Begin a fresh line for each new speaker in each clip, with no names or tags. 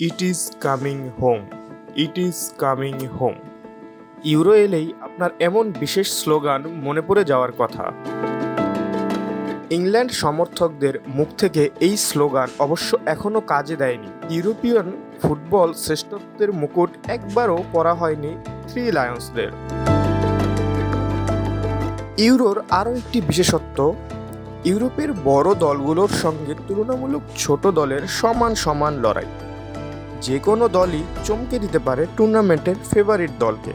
It is coming home it is coming home Euro এলেই আপনার এমন বিশেষ স্লোগান মনে পড়ে যাওয়ার কথা। ইংল্যান্ড সমর্থকদের মুখ থেকে এই স্লোগান অবশ্য এখনও কাজে দেয়নি। ইউরোপিয়ান ফুটবল শ্রেষ্ঠত্বের মুকুট একবারও পরা হয়নি থ্রি লায়ন্সদের। ইউরোর আরও একটি বিশেষত্ব, ইউরোপের বড় দলগুলোর সঙ্গে তুলনামূলক ছোট দলের সমান সমান লড়াই। যে কোনো দলই চমকে দিতে পারে টুর্নামেন্টের ফেভারিট দলকে।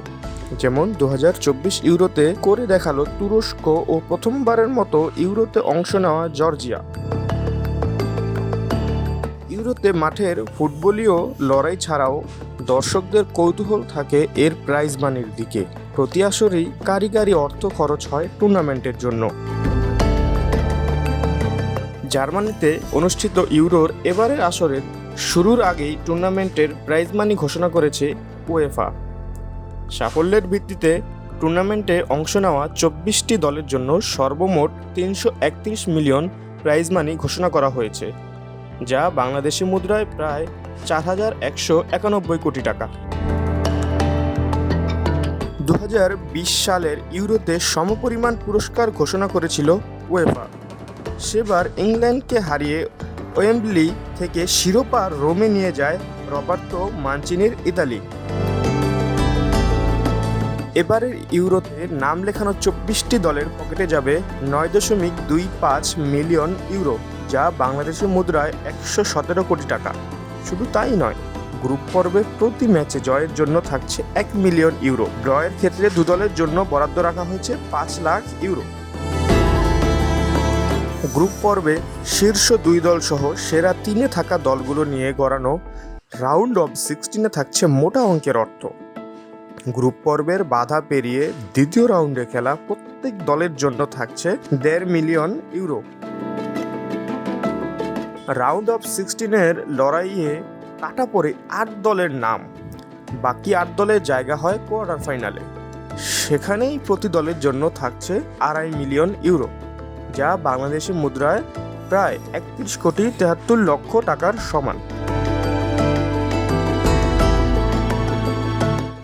যেমন দু হাজার চব্বিশ ইউরোতে করে দেখাল তুরস্ক ও প্রথমবারের মতো ইউরোতে অংশ নেওয়া জর্জিয়া। ইউরোতে মাঠের ফুটবলীয় লড়াই ছাড়াও দর্শকদের কৌতূহল থাকে এর প্রাইজ মানির দিকে। প্রতি আসরেই কারিগরি অর্থ খরচ হয় টুর্নামেন্টের জন্য। জার্মানিতে অনুষ্ঠিত ইউরোর এবারের আসরের শুরুর আগেই টুর্নামেন্টের প্রাইজ মানি ঘোষণা করেছে ওয়েফা সাফল্যের ভিত্তিতে টুর্নামেন্টে অংশ নেওয়া চব্বিশটি দলের জন্য সর্বমোট তিনশো একত্রিশ মিলিয়ন প্রাইজ মানি ঘোষণা করা হয়েছে, যা বাংলাদেশি মুদ্রায় প্রায় চার হাজার একশো একানব্বই কোটি টাকা। দু হাজার বিশ সালের ইউরোতে সমপরিমাণ পুরস্কার ঘোষণা করেছিল ওয়েফা সেবার ইংল্যান্ডকে হারিয়ে ওয়েম্বলি থেকে শিরোপা রোমে নিয়ে যায় রবার্তো মানচিনির ইতালি। এবারের ইউরোতে নাম লেখানো চব্বিশটি দলের পকেটে যাবে নয় দশমিক দুই পাঁচ মিলিয়ন ইউরো, যা বাংলাদেশি মুদ্রায় একশো সতেরো কোটি টাকা। শুধু তাই নয়, গ্রুপ পর্বে প্রতি ম্যাচে জয়ের জন্য থাকছে এক মিলিয়ন ইউরো। ড্রয়ের ক্ষেত্রে দু দলের জন্য বরাদ্দ রাখা হয়েছে পাঁচ লাখ ইউরো। গ্রুপ পর্বে শীর্ষ দুই দল সহ সেরা তিনে থাকা দলগুলো নিয়ে গড়ানো রাউন্ড অফ সিক্সটিনে থাকছে মোটা অঙ্কের অর্থ। গ্রুপ পর্বের বাধা পেরিয়ে দ্বিতীয় রাউন্ডে খেলা প্রত্যেক দলের জন্য থাকছে দেড় মিলিয়ন ইউরো। রাউন্ড অফ সিক্সটিনের লড়াইয়ে কাটা পড়ে আট দলের নাম। বাকি আট দলের জায়গা হয় কোয়ার্টার ফাইনালে। সেখানেই প্রতি দলের জন্য থাকছে আড়াই মিলিয়ন ইউরো। যা বাংলাদেশি মুদ্রায় প্রায় একত্রিশ কোটি তেহাত্তর লক্ষ টাকার সমান।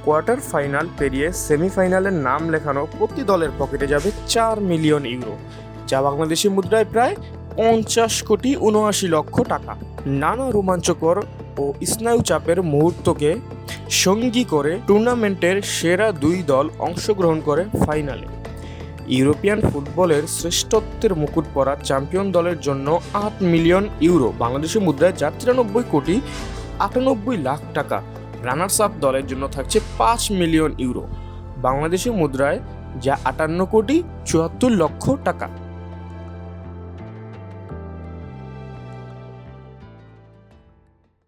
কোয়ার্টার ফাইনাল পেরিয়ে সেমিফাইনালের নাম লেখানো প্রতি দলের পকেটে যাবে চার মিলিয়ন ইউরো, যা বাংলাদেশি মুদ্রায় প্রায় পঞ্চাশ কোটি উনআশি লক্ষ টাকা। নানা রোমাঞ্চকর ও স্নায়ু চাপের মুহূর্তকে সঙ্গী করে টুর্নামেন্টের সেরা দুই দল অংশগ্রহণ করে ফাইনালে। ইউরোপিয়ান ফুটবলের শ্রেষ্ঠত্বের মুকুট পরা চ্যাম্পিয়ন দলের জন্য আট মিলিয়ন ইউরো বাংলাদেশি মুদ্রায় যা তিরানব্বই কোটি আটানব্বই লাখ টাকা। রানার্স আপ দলের জন্য থাকছে পাঁচ মিলিয়ন ইউরো। বাংলাদেশি মুদ্রায় যা আটান্ন কোটি চুয়াত্তর লক্ষ টাকা।